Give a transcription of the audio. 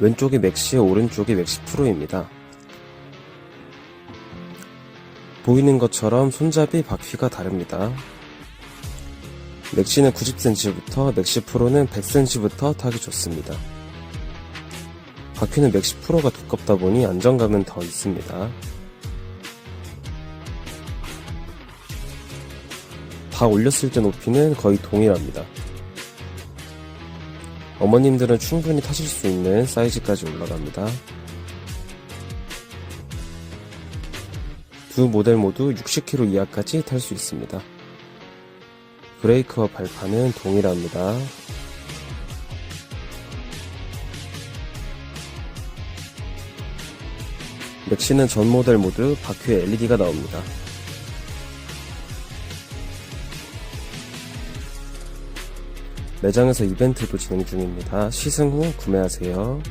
왼쪽이 맥시, 오른쪽이 맥시 프로입니다. 보이는 것처럼 손잡이 바퀴가 다릅니다. 맥시는 90cm부터 맥시 프로는 100cm부터 타기 좋습니다. 바퀴는 맥시 프로가 두껍다 보니 안정감은 더 있습니다. 다 올렸을 때 높이는 거의 동일합니다. 어머님들은 충분히 타실 수 있는 사이즈까지 올라갑니다. 두 모델 모두 60km 이하까지 탈 수 있습니다. 브레이크와 발판은 동일합니다. 맥시는 전 모델 모두 바퀴에 LED가 나옵니다. 매장에서 이벤트도 진행 중입니다. 시승 후 구매하세요.